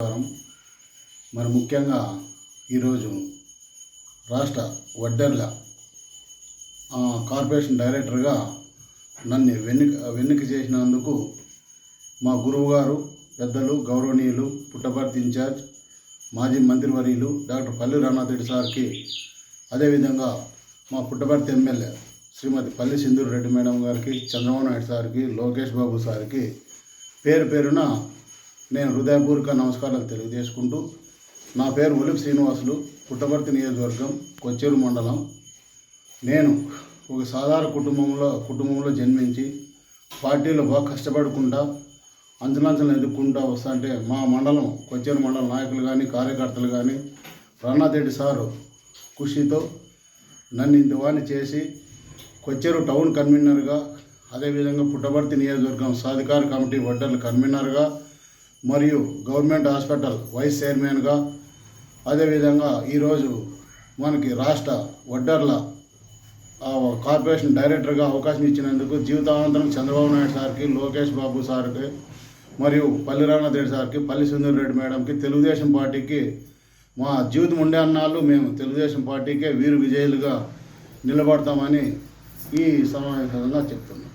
మరి ముఖ్యంగా ఈరోజు రాష్ట్ర వడ్డెర్ల కార్పొరేషన్ డైరెక్టర్గా నన్ను వెన్నిక వెన్నిక చేసినందుకు మా గురువుగారు పెద్దలు గౌరవనీయులు పుట్టపర్తి ఇన్ఛార్జ్ మాజీ మంత్రివర్యులు డాక్టర్ పల్లి రణాథరెడ్డి సార్కి అదేవిధంగా మా పుట్టపర్తి ఎమ్మెల్యే శ్రీమతి పల్లి సింధూర్ రెడ్డి మేడం గారికి చంద్రబాబు నాయుడు సార్కి లోకేష్ బాబు సార్కి పేరు పేరున నేను హృదయపూర్వక నమస్కారాలు తెలియజేసుకుంటూ నా పేరు ఒలిప్ శ్రీనివాసులు పుట్టపర్తి నియోజకవర్గం కొచ్చేరు మండలం. నేను ఒక సాధారణ కుటుంబంలో కుటుంబంలో జన్మించి పార్టీలో బాగా కష్టపడకుండా అంచనాంచలు ఎదుర్కొంటూ వస్తా అంటే మా మండలం కొచ్చేరు మండల నాయకులు కానీ కార్యకర్తలు కానీ రన్నాథరెడ్డి సారు కృషితో నన్ను ఇంతవాణి చేసి కొచ్చేరు టౌన్ కన్వీనర్గా అదేవిధంగా పుట్టపర్తి నియోజకవర్గం సాధికార కమిటీ వడ్డర్ల కన్వీనర్గా మరియు గవర్నమెంట్ హాస్పిటల్ వైస్ చైర్మన్గా. అదేవిధంగా ఈరోజు మనకి రాష్ట్ర వడ్డర్ల కార్పొరేషన్ డైరెక్టర్గా అవకాశం ఇచ్చినందుకు జీవితానంతరం చంద్రబాబు నాయుడు సార్కి లోకేష్ బాబు సార్కి మరియు పల్లి రామనాథ్ రెడ్డి సార్కి పల్లి సుందర్ రెడ్డి మేడంకి తెలుగుదేశం పార్టీకి మా జీవితం ఉండే అన్నాళ్ళు మేము తెలుగుదేశం పార్టీకే వీరు విజయులుగా నిలబడతామని ఈ సమావేశంగా చెప్తున్నాం.